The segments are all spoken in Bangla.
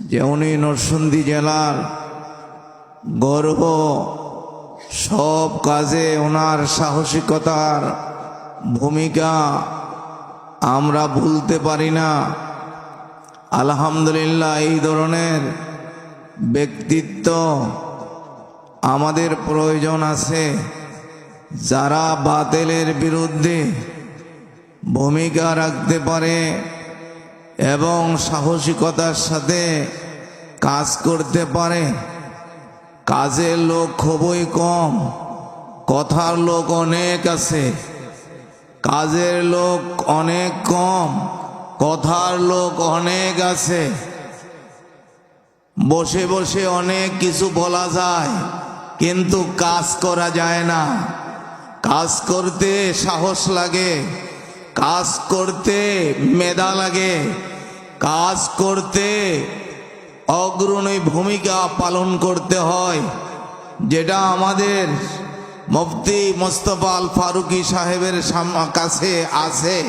যে উনি নরসিংদী জেলার গর্ব, সব কাজে ওনার সাহসিকতার ভূমিকা আমরা ভুলতে পারি না। আলহামদুলিল্লাহ, এই ধরনের ব্যক্তিত্ব আমাদের প্রয়োজন আছে। যারা বাতেলের বিরুদ্ধে ভূমিকা রাখতে পারে এবং সাহসিকতার সাথে কাজ করতে পারে। কাজের লোক খুবই কম, কথার লোক অনেক আছে। কাজের লোক অনেক কম, কথার লোক অনেক আছে। বসে বসে অনেক কিছু বলা যায়, কিন্তু কাজ করা যায় না। কাজ করতে সাহস লাগে। কাজ করতে মেধা লাগে, কাজ করতে অগ্রণী ভূমিকা পালন করতে হয়। যেটা আমাদের মুফতি মোস্তফা আল ফারুকি সাহেবের কাছে আছে।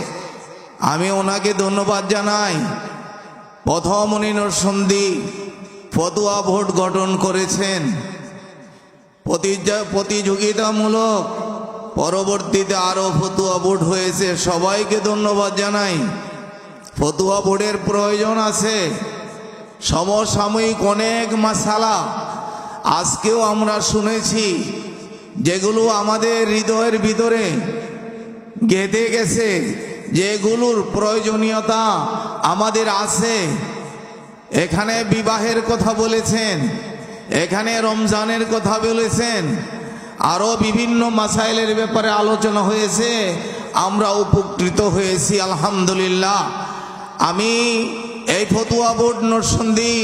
আমি ওনাকে ধন্যবাদ জানাই। প্রথম উনি নরসন্দী ফতুয়া ভোট গঠন করেছেন। প্রতিযা- প্রতিযোগিতামূলক পরবর্তীতে আরও ফতুয়া ভোট হয়েছে। সবাইকে ধন্যবাদ জানাই। ফতুয়া ভোটের প্রয়োজন আছে। সমসাময়িক অনেক মাসালা আজকেও আমরা শুনেছি, যেগুলো আমাদের হৃদয়ের ভিতরে গেঁথে গেছে, যেগুলোর প্রয়োজনীয়তা আমাদের আছে। এখানে বিবাহের কথা বলেছেন, এখানে রমজানের কথা বলেছেন আরও বিভিন্ন মাসাইলের ব্যাপারে আলোচনা হয়েছে। আমরা উপকৃত হয়েছি, আলহামদুলিল্লাহ। আমি এই ফতুয়া বোর্ড নরসন্দী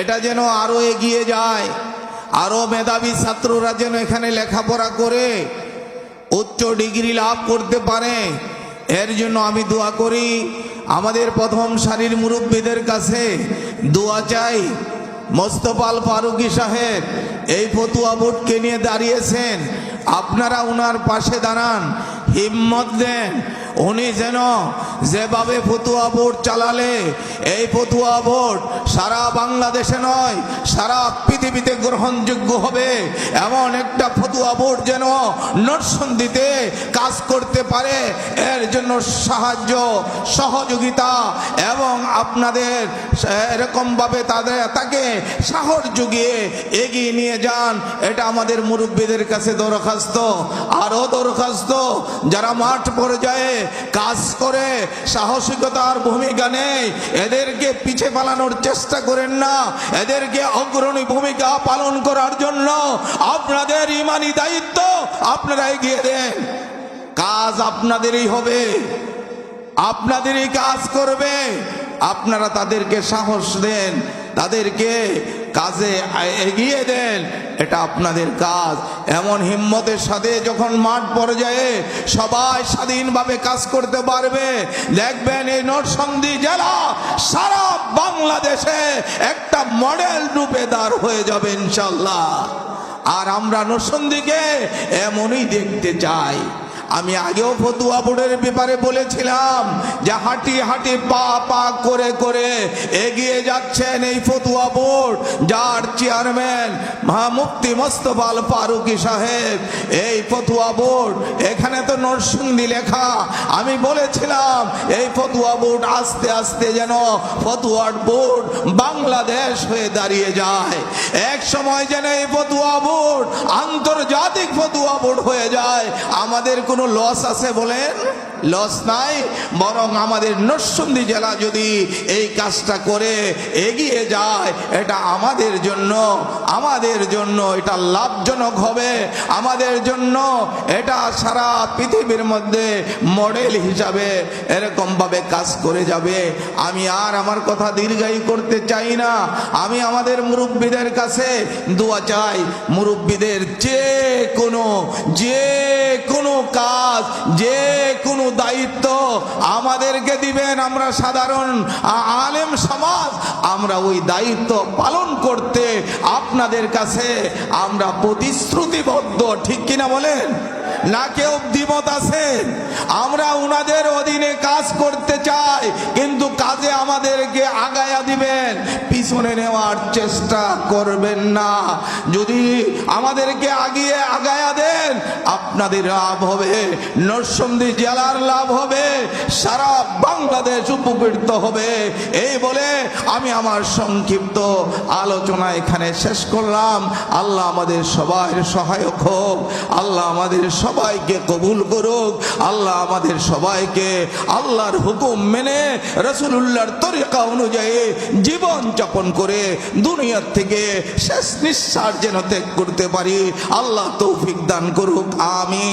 এটা যেন আরও এগিয়ে যায় আরও মেধাবী ছাত্ররা যেন এখানে লেখাপড়া করে উচ্চ ডিগ্রি লাভ করতে পারে, এর জন্য আমি দোয়া করি। আমাদের প্রথম সারির মুরব্বীদের কাছে দোয়া চাই। মোস্তফাল ফারুকি সাহেব এই ফতুয়া বোর্ডকে নিয়ে দাঁড়িয়েছেন। আপনারা ওনার পাশে দাঁড়ান হিম্মত দেন। উনি যেন যেভাবে ফতুয়া বোর্ড চালালে, এই ফতুয়া বোর্ড সারা বাংলাদেশে নয়, সারা পৃথিবীতে গ্রহণযোগ্য হবে। এমন একটা ফতুয়া বোর্ড যেন নরসন্দিতে কাজ করতে পারে, এর জন্য সাহায্য, সহযোগিতা এবং আপনাদের এরকমভাবে তাদের তাকে সাহস জুগিয়ে এগিয়ে নিয়ে যান, এটা আমাদের মুরব্বীদের কাছে দরখাস্ত। আরও দরখাস্ত, যারা মাঠ পর্যায়ে কাজ করে, সাহসিকতার ভূমিকা নেই। এদেরকে পিছে পালানোর চেষ্টা করেন না। এদেরকে অগ্রণী ভূমিকা পালন করার জন্য আপনাদের ইমানি দায়িত্ব আপনারা এগিয়ে দেন। কাজ আপনাদেরই হবে। আপনাদেরই কাজ করবে। আপনারা তাদেরকে সাহস দেন। তাদেরকে কাজে এগিয়ে দেন, এটা আপনাদের কাজ। এমন হিম্মতের সাথে যখন মাঠ পর্যায়ে সবাই স্বাধীনভাবে কাজ করতে পারবে, দেখবেন এই নরসন্দী জেলা সারা বাংলাদেশে একটা মডেল রূপে দাঁড় হয়ে যাবে, ইনশাল্লাহ। আর আমরা নরসন্দীকে এমনই দেখতে চাই। আমি আগেও ফতুয়া বোর্ডের ব্যাপারে বলেছিলাম যে হাঁটি হাঁটি পা পা করে করে এগিয়ে যাচ্ছেন এই ফতুয়া বোর্ড, যার চেয়ারম্যান মুফতি মোস্তফাল ফারুকি সাহেব। এই ফতুয়া বোর্ড, এখানে তো নরসিংদী লেখা। আমি বলেছিলাম এই ফতুয়া বোর্ড আস্তে আস্তে যেন ফতুয়ার বোর্ড বাংলাদেশ হয়ে দাঁড়িয়ে যায়। এক সময় যেন এই ফতুয়া বোর্ড আন্তর্জাতিক ফতুয়া বোর্ড হয়ে যায়। আমাদের কোনো লস আছে বলেন? লস নাই, বরং আমাদের নরসিংদী জেলা যদি এই কাজটা করে এগিয়ে যায়, এটা আমাদের জন্য আমাদের জন্য এটা লাভজনক হবে। আমাদের জন্য এটা সারা পৃথিবীর মধ্যে মডেল হিসাবে এরকমভাবে কাজ করে যাবে। আমি আর আমার কথা দীর্ঘায়ী করতে চাই না। আমি আমাদের মুরব্বীদের কাছে দোয়া চাই। মুরব্বীদের যে কোনো যে কোনো কাজ যে কোনো দায়িত্ব আমাদেরকে দিবেন, আমরা সাধারণ আলেম সমাজ, আমরা ওই দায়িত্ব পালন করতে আপনাদের কাছে আমরা প্রতিশ্রুতিবদ্ধ, ঠিক কিনা বলেন? না কেউ দ্বিমত আছে? আমরা উনাদের অধীনে কাজ করতে চাই, কিন্তু কাজে আমাদেরকে আগায়া দিবেন, পিছনে নেওয়ার চেষ্টা করবেন না। যদি আমাদেরকে আগিয়ে আগায়া দেন আপনাদের লাভ হবে। নরসন্দী জেলার লাভ হবে। সারা বাংলাদেশ উপকৃত হবে। এই বলে আমি আমার সংক্ষিপ্ত আলোচনা এখানে শেষ করলাম। আল্লাহ আমাদের সবাই সহায়ক হোক। আল্লাহ আমাদের সবাইকে কবুল করুক। আল্লাহ আমাদের সবাইকে আল্লাহর হুকুম মেনে রসুল্লাহর তরিকা অনুযায়ী জীবন যাপন করে দুনিয়ার থেকে শেষ নিঃশ্বাস যেন ত্যাগ করতে পারি। আল্লাহ তৌফিক দান করুক। আমি